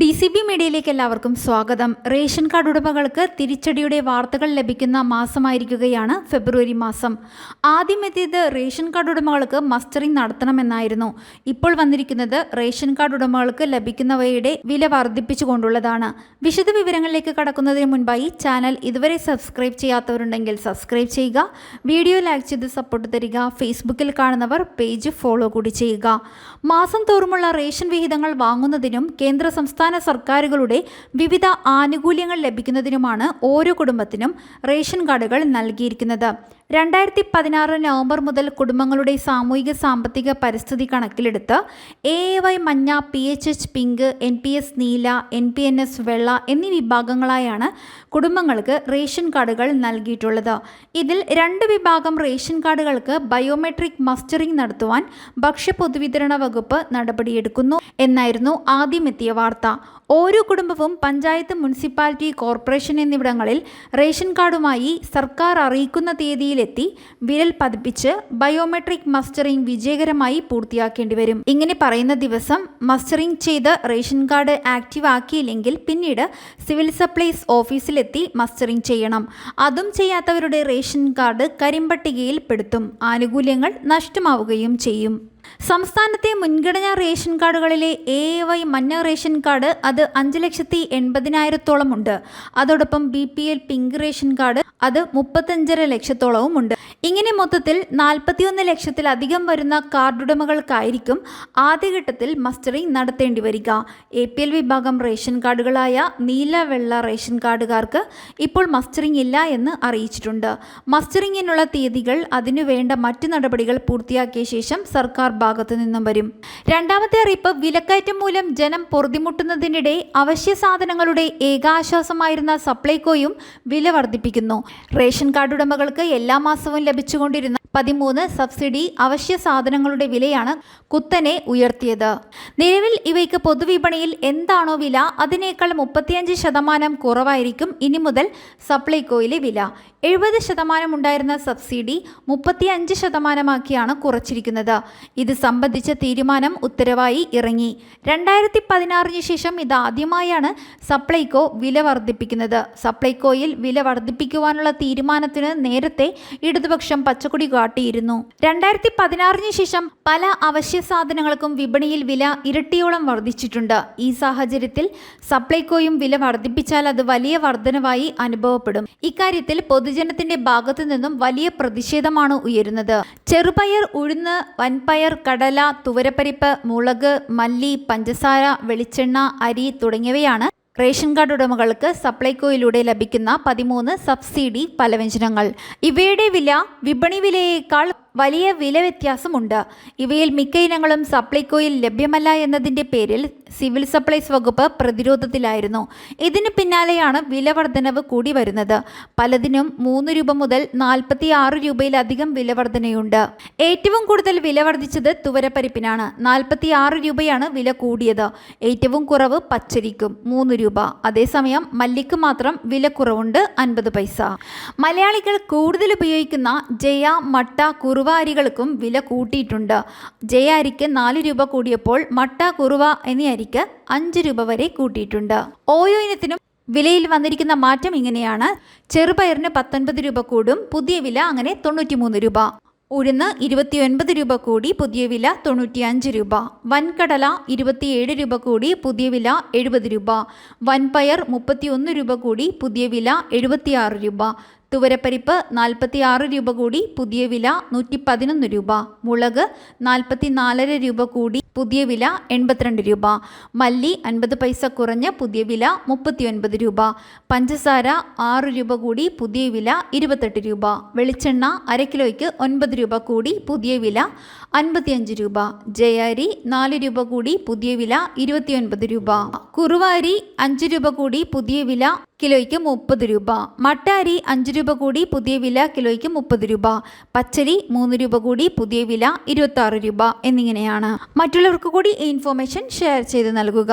D C B മീഡിയയിലേക്ക് എല്ലാവർക്കും സ്വാഗതം. റേഷൻ കാർഡ് ഉടമകൾക്ക് തിരിച്ചടിയുടെ വാർത്തകൾ ലഭിക്കുന്ന മാസമായിരിക്കുകയാണ് ഫെബ്രുവരി മാസം. ആദ്യം എത്തിയത് റേഷൻ കാർഡ് ഉടമകൾക്ക് മസ്റ്ററിംഗ് നടത്തണമെന്നായിരുന്നു. ഇപ്പോൾ വന്നിരിക്കുന്നത് റേഷൻ കാർഡ് ഉടമകൾക്ക് ലഭിക്കുന്നവയുടെ വില വർദ്ധിപ്പിച്ചുകൊണ്ടുള്ളതാണ്. വിശദ വിവരങ്ങളിലേക്ക് കടക്കുന്നതിന് മുൻപായി ചാനൽ ഇതുവരെ സബ്സ്ക്രൈബ് ചെയ്യാത്തവരുണ്ടെങ്കിൽ സബ്സ്ക്രൈബ് ചെയ്യുക വീഡിയോ ലൈക്ക് ചെയ്ത് സപ്പോർട്ട് തരിക ഫേസ്ബുക്കിൽ കാണുന്നവർ പേജ് ഫോളോ കൂടി ചെയ്യുക. മാസം തോറുമുള്ള റേഷൻ വിഹിതങ്ങൾ വാങ്ങുന്നതിനും കേന്ദ്ര സംസ്ഥാന സർക്കാരുകളുടെ വിവിധ ആനുകൂല്യങ്ങൾ ലഭിക്കുന്നതിനുമാണ് ഓരോ കുടുംബത്തിനും റേഷൻ കാർഡുകൾ നൽകിയിരിക്കുന്നത്. രണ്ടായിരത്തി പതിനാറ് നവംബർ മുതൽ കുടുംബങ്ങളുടെ സാമൂഹിക സാമ്പത്തിക പരിസ്ഥിതി കണക്കിലെടുത്ത് എ എ വൈ മഞ്ഞ P H H pink N P S നീല എൻ പി എൻ എസ് വെള്ള എന്നീ വിഭാഗങ്ങളായാണ് കുടുംബങ്ങൾക്ക് റേഷൻ കാർഡുകൾ നൽകിയിട്ടുള്ളത്. ഇതിൽ രണ്ട് വിഭാഗം റേഷൻ കാർഡുകൾക്ക് ബയോമെട്രിക് മസ്റ്ററിംഗ് നടത്തുവാൻ ഭക്ഷ്യ പൊതുവിതരണ വകുപ്പ് നടപടിയെടുക്കുന്നു എന്നായിരുന്നു ആദ്യമെത്തിയ വാർത്ത. ഓരോ കുടുംബവും പഞ്ചായത്ത് മുനിസിപ്പാലിറ്റി കോർപ്പറേഷൻ എന്നിവിടങ്ങളിൽ റേഷൻ കാർഡുമായി സർക്കാർ അറിയിക്കുന്ന തീയതിയിലെത്തി വിരൽ പതിപ്പിച്ച് ബയോമെട്രിക് മസ്റ്ററിംഗ് വിജയകരമായി പൂർത്തിയാക്കേണ്ടി വരും. ഇങ്ങനെ പറയുന്ന ദിവസം മസ്റ്ററിംഗ് ചെയ്ത് റേഷൻ കാർഡ് ആക്റ്റീവ് ആക്കിയില്ലെങ്കിൽ പിന്നീട് സിവിൽ സപ്ലൈസ് ഓഫീസിലെത്തി മസ്റ്ററിംഗ് ചെയ്യണം. അതും ചെയ്യാത്തവരുടെ റേഷൻ കാർഡ് കരിമ്പട്ടികയിൽ പെടുത്തും. ആനുകൂല്യങ്ങൾ നഷ്ടമാവുകയും ചെയ്യും. സംസ്ഥാനത്തെ മുൻഗണനാ റേഷൻ കാർഡുകളിലെ എ വൈ മഞ്ഞ റേഷൻ കാർഡ് അത് അഞ്ച് ലക്ഷത്തി എൺപതിനായിരത്തോളം ഉണ്ട്. അതോടൊപ്പം B P L pink ration card അത് മുപ്പത്തഞ്ചര ലക്ഷത്തോളവും ഉണ്ട്. ഇങ്ങനെ മൊത്തത്തിൽ നാൽപ്പത്തിയൊന്ന് ലക്ഷത്തിലധികം വരുന്ന കാർഡുടമകൾക്കായിരിക്കും ആദ്യഘട്ടത്തിൽ മസ്റ്ററിംഗ് നടത്തേണ്ടി വരിക. എ പി എൽ വിഭാഗം റേഷൻ കാർഡുകളായ നീല വെള്ള റേഷൻ കാർഡുകാർക്ക് ഇപ്പോൾ മസ്റ്ററിംഗ് ഇല്ല എന്ന് അറിയിച്ചിട്ടുണ്ട്. മസ്റ്ററിംഗിനുള്ള തീയതികൾ അതിനുവേണ്ട മറ്റു നടപടികൾ പൂർത്തിയാക്കിയ ശേഷം സർക്കാർ ഭാഗത്തു നിന്നും വരും. രണ്ടാമത്തെ അറിയിപ്പ് വിലക്കയറ്റം മൂലം ജനം പൊറുതിമുട്ടുന്നതിനിടെ അവശ്യ സാധനങ്ങളുടെ ഏകാശ്വാസമായിരുന്ന സപ്ലൈകോയും വില വർദ്ധിപ്പിക്കുന്നു. റേഷൻ കാർഡ് ഉടമകൾക്ക് എല്ലാ മാസവും ലഭിച്ചുകൊണ്ടിരുന്ന പതിമൂന്ന് സബ്സിഡി അവശ്യ സാധനങ്ങളുടെ വിലയാണ് കുത്തനെ ഉയർത്തിയത്. നിലവിൽ ഇവയ്ക്ക് പൊതുവിപണിയിൽ എന്താണോ വില അതിനേക്കാൾ മുപ്പത്തിയഞ്ച് ശതമാനം കുറവായിരിക്കും ഇനി മുതൽ സപ്ലൈകോയിലെ വില. എഴുപത് ശതമാനം ഉണ്ടായിരുന്ന സബ്സിഡി മുപ്പത്തിയഞ്ച് ശതമാനമാക്കിയാണ് കുറച്ചിരിക്കുന്നത്. ഇത് സംബന്ധിച്ച തീരുമാനം ഉത്തരവായി ഇറങ്ങി. രണ്ടായിരത്തി പതിനാറിന് ശേഷം ഇതാദ്യമായാണ് സപ്ലൈകോ വില വർദ്ധിപ്പിക്കുന്നത്. സപ്ലൈകോയിൽ വില വർദ്ധിപ്പിക്കുവാനുള്ള തീരുമാനത്തിന് നേരത്തെ ഇടതുപക്ഷം പച്ചക്കൊടി കാട്ടിയിരുന്നു. രണ്ടായിരത്തി പതിനാറിന് ശേഷം പല അവശ്യ സാധനങ്ങൾക്കും വിപണിയിൽ വില ഇരട്ടിയോളം വർദ്ധിച്ചിട്ടുണ്ട്. ഈ സാഹചര്യത്തിൽ സപ്ലൈകോയും വില വർദ്ധിപ്പിച്ചാൽ അത് വലിയ വർധനവായി അനുഭവപ്പെടും. ഇക്കാര്യത്തിൽ പൊതുജനത്തിന്റെ ഭാഗത്തു നിന്നും വലിയ പ്രതിഷേധമാണ് ഉയരുന്നത്. ചെറുപയർ ഉഴുന്ന് വൻപയർ കടല തുവരപ്പരിപ്പ് മുളക് മല്ലി പഞ്ചസാര വെളിച്ചെണ്ണ അരി തുടങ്ങിയവയാണ് റേഷൻ കാർഡ് ഉടമകൾക്ക് സപ്ലൈകോയിലൂടെ ലഭിക്കുന്ന പതിമൂന്ന് സബ്സിഡി പലവ്യഞ്ജനങ്ങൾ. ഇവയുടെ വില വിപണി വിലയേക്കാൾ വലിയ വില വ്യത്യാസമുണ്ട്. ഇവയിൽ മിക്ക ഇനങ്ങളും സപ്ലൈകോയിൽ ലഭ്യമല്ല എന്നതിന്റെ പേരിൽ സിവിൽ സപ്ലൈസ് വകുപ്പ് പ്രതിരോധത്തിലായിരുന്നു. ഇതിന് പിന്നാലെയാണ് വില വർധനവ് കൂടി വരുന്നത്. പലതിനും മൂന്ന് രൂപ മുതൽ നാൽപ്പത്തി ആറ് രൂപയിലധികം വില വർധനയുണ്ട്. ഏറ്റവും കൂടുതൽ വില വർദ്ധിച്ചത് തുവരപ്പരിപ്പിനാണ്. നാൽപ്പത്തി ആറ് രൂപയാണ് വില കൂടിയത്. ഏറ്റവും കുറവ് പച്ചരിക്കും മൂന്ന് രൂപ. അതേസമയം മല്ലിക്ക് മാത്രം വില കുറവുണ്ട് അൻപത് പൈസ. മലയാളികൾ കൂടുതൽ ഉപയോഗിക്കുന്ന ജയ മട്ട കുറുവ അരികൾക്കും വില കൂട്ടിയിട്ടുണ്ട്. ജയ അരിക്ക് നാല് രൂപ കൂടിയപ്പോൾ മട്ട കുറുവ എന്നീ അരിക്ക് അഞ്ച് രൂപ വരെ കൂട്ടിയിട്ടുണ്ട്. ഓരോ ഇനത്തിനും വിലയിൽ വന്നിരിക്കുന്ന മാറ്റം ഇങ്ങനെയാണ്. ചെറുപയറിന് പത്തൊൻപത് രൂപ കൂടും പുതിയ വില അങ്ങനെ തൊണ്ണൂറ്റിമൂന്ന് രൂപ. ഉഴുന്ന് ഇരുപത്തിയൊൻപത് രൂപ കൂടി പുതിയ വില തൊണ്ണൂറ്റിയഞ്ച് രൂപ. വൻകടല ഇരുപത്തിയേഴ് രൂപ കൂടി പുതിയ വില എഴുപത് രൂപ. വൻപയർ മുപ്പത്തിയൊന്ന് രൂപ കൂടി പുതിയ വില എഴുപത്തിയാറ് രൂപ. തുവരപ്പരിപ്പ് നാൽപ്പത്തി ആറ് രൂപ കൂടി പുതിയ വില നൂറ്റി പതിനൊന്ന് രൂപ. മുളക് നാൽപ്പത്തി നാലര രൂപ കൂടി പുതിയ വില എൺപത്തിരണ്ട് രൂപ. മല്ലി അൻപത് പൈസ കുറഞ്ഞ് പുതിയ വില മുപ്പത്തിയൊൻപത് രൂപ. പഞ്ചസാര ആറ് രൂപ കൂടി പുതിയ വില ഇരുപത്തെട്ട് രൂപ. വെളിച്ചെണ്ണ അര കിലോയ്ക്ക് ഒൻപത് രൂപ കൂടി പുതിയ വില അൻപത്തിയഞ്ച് രൂപ. ജയരി നാല് രൂപ കൂടി പുതിയ വില ഇരുപത്തിയൊൻപത് രൂപ. കുറുവാരി അഞ്ച് രൂപ കൂടി പുതിയ വില കിലോയ്ക്ക് മുപ്പത് രൂപ. മട്ടാരി അഞ്ച് രൂപ കൂടി പുതിയ വില കിലോയ്ക്ക് മുപ്പത് രൂപ. പച്ചരി മൂന്ന് രൂപ കൂടി പുതിയ വില ഇരുപത്തി രൂപ. എന്നിങ്ങനെയാണ്. മറ്റുള്ളവർക്ക് കൂടി ഈ ഇൻഫോർമേഷൻ ഷെയർ ചെയ്ത് നൽകുക.